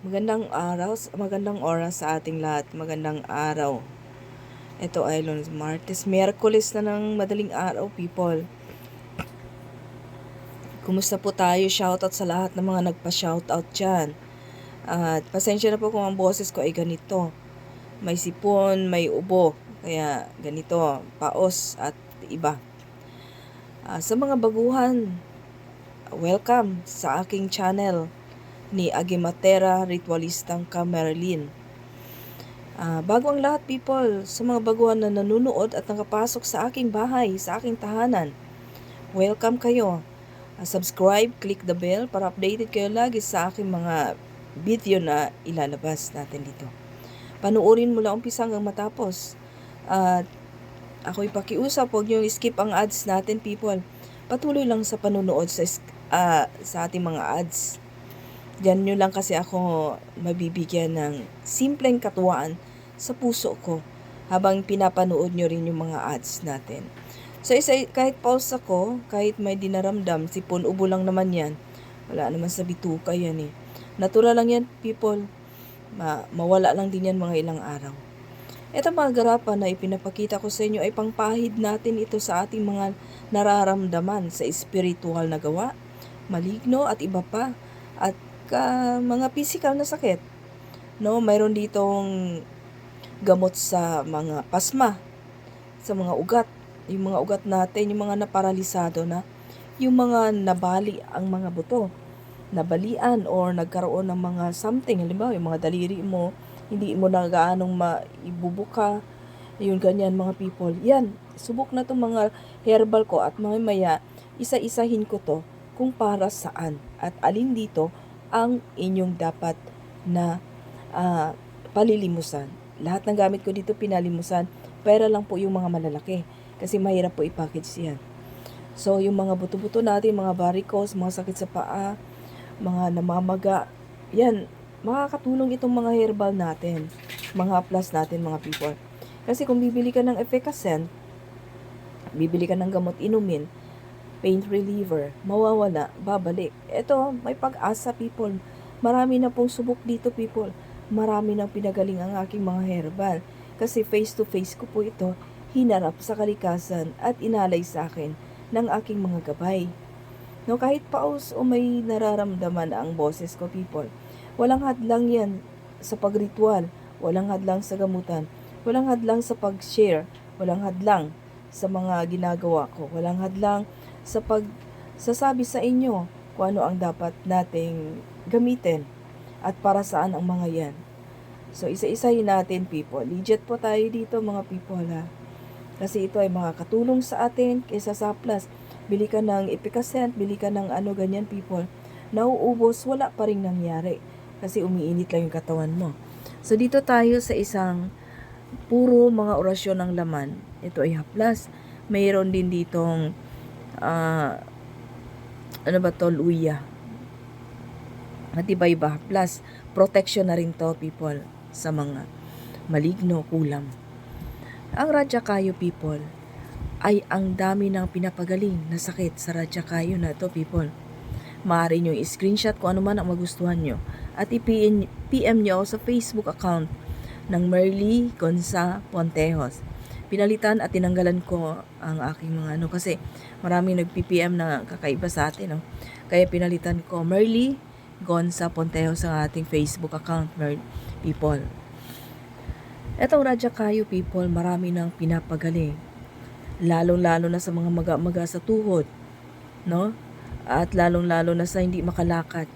Magandang araw, magandang oras sa ating lahat. Magandang araw. Ito ay Lunes, Martes, Miyerkules na ng madaling araw, people. Kumusta po tayo? Shoutout sa lahat ng mga nagpa-shoutout dyan. At pasensya na po kung ang boses ko ay ganito. May sipon, may ubo. Kaya ganito, paos at iba. Ah, sa mga baguhan, welcome sa aking channel ni Agimatera Ritualistang Camerlin. Ah, bago ang lahat people, sa mga baguhan na nanonood at nakapasok sa aking bahay, sa aking tahanan, welcome kayo. Ah, subscribe, click the bell para updated kayo lagi sa aking mga video na ilalabas natin dito. Panuorin mula umpisa hanggang matapos. At ako'y pakiusap, huwag niyo skip ang ads natin people. Patuloy lang sa panunood sa, ah, sa ating mga ads. Diyan nyo lang kasi ako mabibigyan ng simpleng katuwaan sa puso ko habang pinapanood nyo rin yung mga ads natin. So isa, kahit pause ako, kahit may dinaramdam, sipon ubo lang naman yan. Wala naman sa bituka yan eh. Natural lang yan, people. Ma mawala lang din yan mga ilang araw. Ito mga garapan na ipinapakita ko sa inyo ay pangpahid natin ito sa ating mga nararamdaman sa espiritual na gawa, maligno at iba pa. At ka, mga physical na sakit. No, mayroon ditong gamot sa mga pasma, sa mga ugat, yung mga ugat natin, yung mga naparalisado na, yung mga nabali ang mga buto, nabalian or nagkaroon ng mga something, halimbawa yung mga daliri mo, hindi mo na gaanong maibubuka, yun ganyan mga people. Yan, subok na itong mga herbal ko at mga maya, isa-isahin ko to kung para saan at alin dito ang inyong dapat na ah, palilimusan. Lahat ng gamit ko dito pinalimusan, pera lang po yung mga malalaki kasi mahirap po i-package yan. So, yung mga buto-buto natin, mga varicose, mga sakit sa paa, mga namamaga, yan, makakatulong itong mga herbal natin, mga plus natin, mga people. Kasi kung bibili ka ng efficacy, bibili ka ng gamot inumin, pain reliever, mawawala, babalik. Ito, may pag-asa people. Marami na pong subok dito people. Marami nang pinagaling ang aking mga herbal. Kasi face to face ko po ito, hinarap sa kalikasan at inalay sa akin ng aking mga gabay. No, kahit paus o may nararamdaman ang boses ko people, walang hadlang yan sa pagritual, walang hadlang sa gamutan, walang hadlang sa pag-share, walang hadlang sa mga ginagawa ko, walang hadlang sa pagsasabi sa inyo kung ano ang dapat nating gamitin at para saan ang mga yan. So, isa-isahin natin, people. Legit po tayo dito, mga people, ha? Kasi ito ay makakatulong sa atin kaysa sa plus. Bili ka ng epicacent, bili ka ng ano, ganyan, people. Nauubos, wala pa rin nangyari. Kasi umiinit lang yung katawan mo. So, dito tayo sa isang puro mga orasyon ng laman. Ito ay haplas. Mayroon din ditong ah ano ba to, luya. At iba-iba. Plus, protection na rin to, people, sa mga maligno, kulam. Ang Radya people, ay ang dami ng pinapagaling na sakit sa Radya na to, people. Maaari nyo i-screenshot kung ano man ang magustuhan nyo at i-PM PM nyo sa Facebook account ng Merly Gonza Pontejos. Pinalitan at tinanggalan ko ang aking mga ano kasi maraming nag-PPM na kakaiba sa atin. No? Kaya pinalitan ko Merly Gonza Pontejos ang ating Facebook account, Mer people. Etong Radya Kayo people, marami nang pinapagaling. Lalong-lalo na sa mga maga-maga sa tuhod. No? At lalong-lalo na sa hindi makalakad.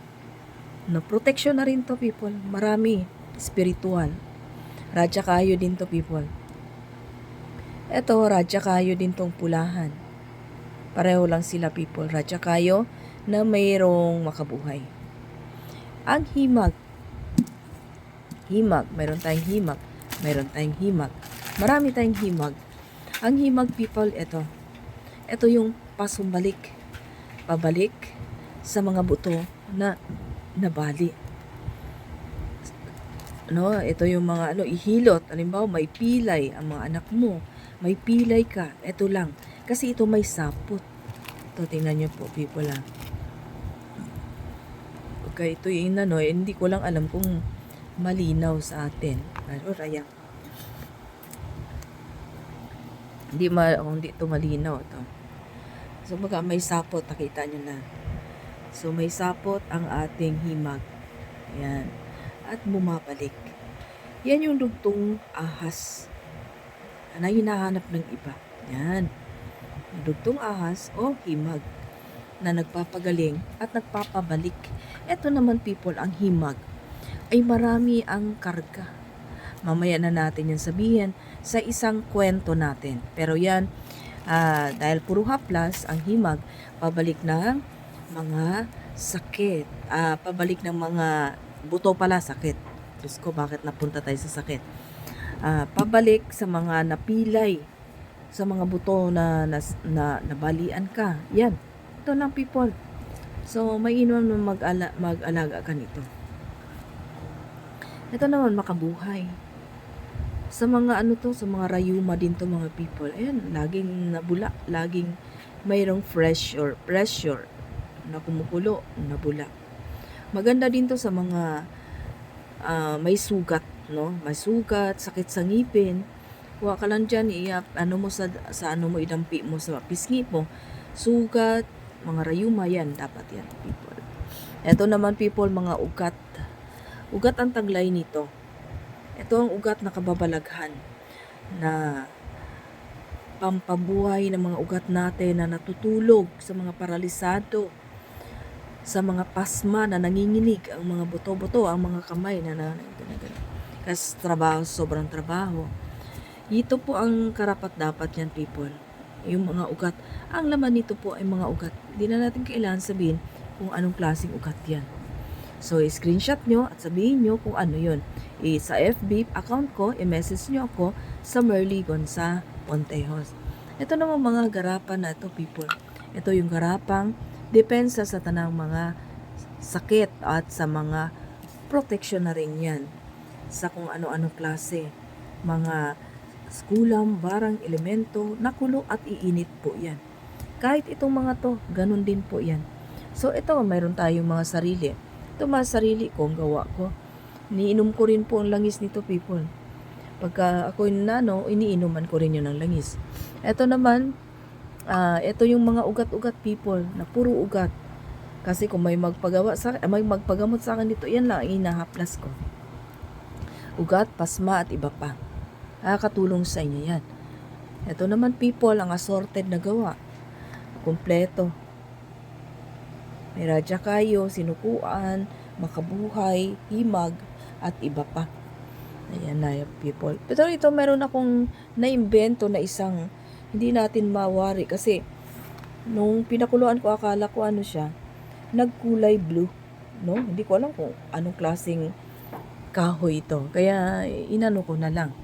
No, protection na rin to people. Marami. Spiritual. Radya Kayo din to people. Ito, Radya din tong pulahan. Pareho lang sila people. Radya na mayroong makabuhay. Ang himag. Himag. Mayroon tayong himag. Mayroon tayong himag. Marami tayong himag. Ang himag people, ito. Ito yung pasumbalik. Pabalik sa mga buto na nabali. No, ito yung mga ano, ihilot. Halimbawa, may pilay ang mga anak mo. May pilay ka. Ito lang. Kasi ito may sapot. Ito, tingnan nyo po, people ah. pagka ito yung ano, eh, hindi ko lang alam kung malinaw sa atin. Pero raya. Hindi ma kung hindi ito malinaw to. So baga may sapot, nakita nyo na. So may sapot ang ating himag. Ayan. At bumabalik. Yan yung dugtong ahas na hinahanap ng iba. Yan. Dugtong ahas o himag na nagpapagaling at nagpapabalik. Ito naman people, ang himag ay marami ang karga. Mamaya na natin yan sabihin sa isang kwento natin. Pero yan, ah, dahil puro haplas, ang himag, pabalik ng mga sakit. Ah, pabalik ng mga buto pala, sakit. Diyos ko, bakit napunta tayo sa sakit? Ah, pabalik sa mga napilay, sa mga buto na, na, na nabalian ka. Yan. Ito lang people. So, mainam na mag-ala, mag-alaga ka nito. Ito naman, makabuhay. Sa mga ano to, sa mga rayuma din to mga people. Ayan, laging nabula, laging mayroong pressure, pressure na kumukulo, nabula. Maganda din to sa mga ah, may sugat, no? May sugat, sakit sa ngipin. Kuha ka lang dyan, iap, ano mo sa, sa ano mo, idampi mo sa pisngi mo. Sugat, mga rayuma, yan, dapat yan, people. Ito naman, people, mga ugat. Ugat ang taglay nito. Ito ang ugat na kababalaghan na pampabuhay ng mga ugat natin na natutulog sa mga paralisado, sa mga pasma na nanginginig, ang mga buto-buto, ang mga kamay na na, na, Kasi trabaho, sobrang trabaho. Ito po ang karapat dapat yan, people. Yung mga ugat. Ang laman nito po ay mga ugat. Hindi na natin kailangan sabihin kung anong klaseng ugat yan. So, screenshot nyo at sabihin nyo kung ano yun. I, sa FB account ko, i-message nyo ako sa Merly Gonza Pontejos. Ito naman mga garapan na ito, people. Ito yung garapang depensa sa tanang mga sakit at sa mga protection na rin yan sa kung ano-ano klase. Mga skulam, barang, elemento, nakulo at iinit po yan. Kahit itong mga to, ganun din po yan. So ito, mayroon tayong mga sarili. Ito mga sarili ko, ang gawa ko. Niinom ko rin po ang langis nito, people. Pagka ako yung nano, iniinuman ko rin yun ng langis. Ito naman, ah ito yung mga ugat-ugat people, na puro ugat. Kasi kung may magpagawa sa eh, may magpagamot sa akin dito, yan lang ang inahaplas ko. Ugat, pasma at iba pa. Nakakatulong sa inyo yan. Ito naman people, ang assorted na gawa. Kompleto. May radya kayo, sinukuan, makabuhay, himag, at iba pa. Ayan na people. Pero ito meron akong naimbento na isang hindi natin mawari kasi nung pinakuluan ko akala ko ano siya, nagkulay blue. No? Hindi ko alam kung anong klaseng kahoy ito. Kaya inano ko na lang.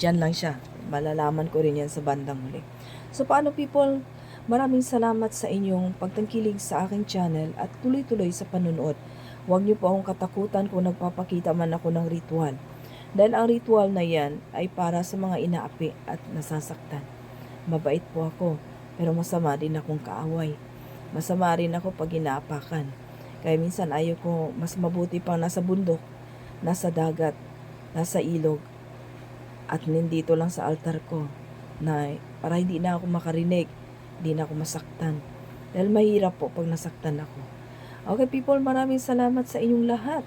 Diyan lang siya. Malalaman ko rin yan sa bandang huli. So paano people, maraming salamat sa inyong pagtangkilig sa aking channel at tuloy-tuloy sa panunood. Huwag niyo po akong katakutan kung nagpapakita man ako ng ritual. Dahil ang ritual na yan ay para sa mga inaapi at nasasaktan. Mabait po ako, pero masama din akong kaaway. Masama rin ako pag inaapakan. Kaya minsan ayaw ko mas mabuti pang nasa bundok, nasa dagat, nasa ilog, at nandito lang sa altar ko na para hindi na ako makarinig, hindi na ako masaktan. Dahil mahirap po pag nasaktan ako. Okay people, maraming salamat sa inyong lahat.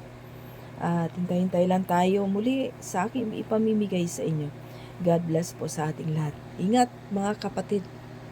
At hintay-hintay lang tayo muli sa akin ipamimigay sa inyo. God bless po sa ating lahat. Ingat mga kapatid.